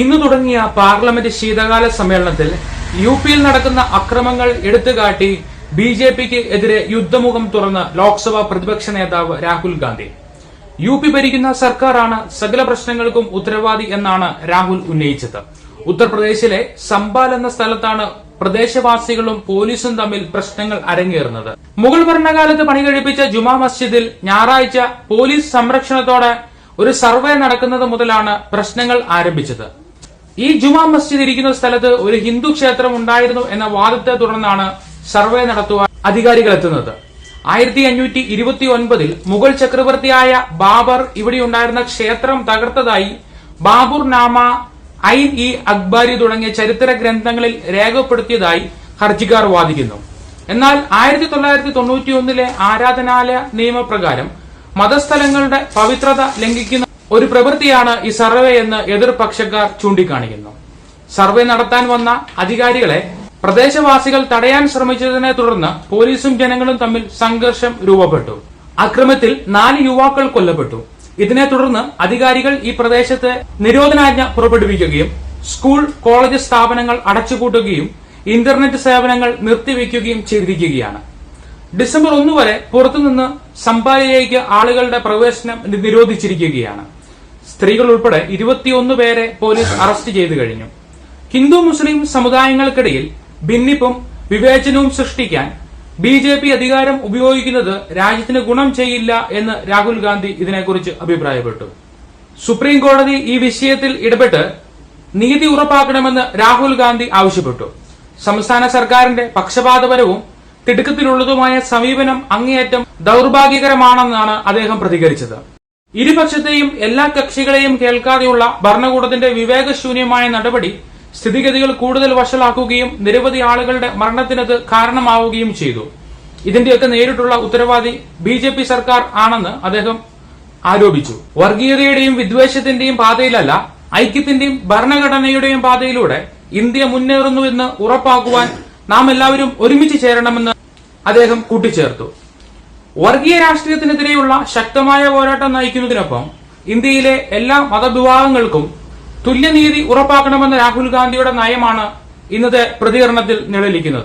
ഇന്ന് തുടങ്ങിയ പാർലമെന്റ് ശീതകാല സമ്മേളനത്തിൽ യു പിയിൽ നടക്കുന്ന അക്രമങ്ങൾ എടുത്തുകാട്ടി ബി ജെ പിക്ക് എതിരെ യുദ്ധമുഖം തുറന്ന് ലോക്സഭാ പ്രതിപക്ഷ നേതാവ് രാഹുൽ ഗാന്ധി. യു പി ഭരിക്കുന്ന സർക്കാരാണ് സകല പ്രശ്നങ്ങൾക്കും ഉത്തരവാദി എന്നാണ് രാഹുൽ ഉന്നയിച്ചത്. ഉത്തർപ്രദേശിലെ സംബാൽ എന്ന സ്ഥലത്താണ് പ്രദേശവാസികളും പോലീസും തമ്മിൽ പ്രശ്നങ്ങൾ അരങ്ങേറുന്നത്. മുഗൾ ഭരണകാലത്ത് പണി കഴിപ്പിച്ച ജുമാ മസ്ജിദിൽ ഞായറാഴ്ച പോലീസ് സംരക്ഷണത്തോടെ ഒരു സർവേ നടക്കുന്നത് മുതലാണ് പ്രശ്നങ്ങൾ ആരംഭിച്ചത്. ഈ ജുമാ മസ്ജിദ് ഇരിക്കുന്ന സ്ഥലത്ത് ഒരു ഹിന്ദു ക്ഷേത്രം ഉണ്ടായിരുന്നു എന്ന വാദത്തെ തുടർന്നാണ് സർവേ നടത്തുവാൻ അധികാരികൾ എത്തുന്നത്. ആയിരത്തി അഞ്ഞൂറ്റി ഇരുപത്തി ഒൻപതിൽ മുഗൾ ചക്രവർത്തിയായ ബാബർ ഇവിടെ ഉണ്ടായിരുന്ന ക്ഷേത്രം തകർത്തതായി ബാബുർ നാമ ഐൻ ഇ അക്ബാരി തുടങ്ങിയ ചരിത്ര ഗ്രന്ഥങ്ങളിൽ രേഖപ്പെടുത്തിയതായി ഹർജിക്കാർ വാദിക്കുന്നു. എന്നാൽ ആയിരത്തി തൊള്ളായിരത്തി തൊണ്ണൂറ്റി ഒന്നിലെ ആരാധനാലയ നിയമപ്രകാരം മതസ്ഥലങ്ങളുടെ പവിത്രത ലംഘിക്കുന്ന ഒരു പ്രവൃത്തിയാണ് ഈ സർവേ എന്ന് എതിർപക്ഷക്കാർ ചൂണ്ടിക്കാണിക്കുന്നു. സർവേ നടത്താൻ വന്ന അധികാരികളെ പ്രദേശവാസികൾ തടയാൻ ശ്രമിച്ചതിനെ തുടർന്ന് പോലീസും ജനങ്ങളും തമ്മിൽ സംഘർഷം രൂപപ്പെട്ടു. അക്രമത്തിൽ നാല് യുവാക്കൾ കൊല്ലപ്പെട്ടു. ഇതിനെ തുടർന്ന് അധികാരികൾ ഈ പ്രദേശത്ത് നിരോധനാജ്ഞ പുറപ്പെടുവിക്കുകയും സ്കൂൾ കോളേജ് സ്ഥാപനങ്ങൾ അടച്ചുപൂട്ടുകയും ഇന്റർനെറ്റ് സേവനങ്ങൾ നിർത്തിവെക്കുകയും ചെയ്തിരിക്കുകയാണ്. ഡിസംബർ ഒന്ന് വരെ പുറത്തുനിന്ന് സമ്പാലയിലേക്ക് ആളുകളുടെ പ്രവേശനം നിരോധിച്ചിരിക്കുകയാണ്. സ്ത്രീകൾ ഉൾപ്പെടെ ഇരുപത്തിയൊന്ന് പേരെ പോലീസ് അറസ്റ്റ് ചെയ്തു കഴിഞ്ഞു. ഹിന്ദു മുസ്ലിം സമുദായങ്ങൾക്കിടയിൽ ഭിന്നിപ്പും വിവേചനവും സൃഷ്ടിക്കാൻ ബി ജെ പി അധികാരം ഉപയോഗിക്കുന്നത് രാജ്യത്തിന് ഗുണം ചെയ്യില്ല എന്ന് രാഹുൽ ഗാന്ധി ഇതിനെക്കുറിച്ച് അഭിപ്രായപ്പെട്ടു. സുപ്രീം കോടതി ഈ വിഷയത്തിൽ ഇടപെട്ട് നീതി ഉറപ്പാക്കണമെന്ന് രാഹുൽ ഗാന്ധി ആവശ്യപ്പെട്ടു. സംസ്ഥാന സർക്കാരിന്റെ പക്ഷപാതപരവും തിടുക്കത്തിലുള്ളതുമായ സമീപനം അങ്ങേയറ്റം ദൗർഭാഗ്യകരമാണെന്നാണ് അദ്ദേഹം പ്രതികരിച്ചത്. ഇരുപക്ഷത്തെയും എല്ലാ കക്ഷികളെയും കേൾക്കാതെയുള്ള ഭരണകൂടത്തിന്റെ വിവേകശൂന്യമായ നടപടി സ്ഥിതിഗതികൾ കൂടുതൽ വഷളാക്കുകയും നിരവധി ആളുകളുടെ മരണത്തിനത് കാരണമാവുകയും ചെയ്തു. ഇതിന്റെയൊക്കെ നേരിട്ടുള്ള ഉത്തരവാദി ബി ജെ പി സർക്കാർ ആണെന്ന് അദ്ദേഹം ആരോപിച്ചു. വർഗീയതയുടെയും വിദ്വേഷത്തിന്റെയും പാതയിലല്ല ഐക്യത്തിന്റെയും ഭരണഘടനയുടെയും പാതയിലൂടെ ഇന്ത്യ മുന്നേറുന്നുവെന്ന് ഉറപ്പാക്കുവാൻ നാം എല്ലാവരും ഒരുമിച്ച് ചേരണമെന്ന് അദ്ദേഹം കൂട്ടിച്ചേർത്തു. വർഗീയ രാഷ്ട്രീയത്തിനെതിരെയുള്ള ശക്തമായ പോരാട്ടം നയിക്കുന്നതിനൊപ്പം ഇന്ത്യയിലെ എല്ലാ മതവിഭാഗങ്ങൾക്കും തുല്യനീതി ഉറപ്പാക്കണമെന്ന രാഹുൽ ഗാന്ധിയുടെ നയമാണ് ഇന്നത്തെ പ്രതികരണത്തിൽ നിഴലിക്കുന്നത്.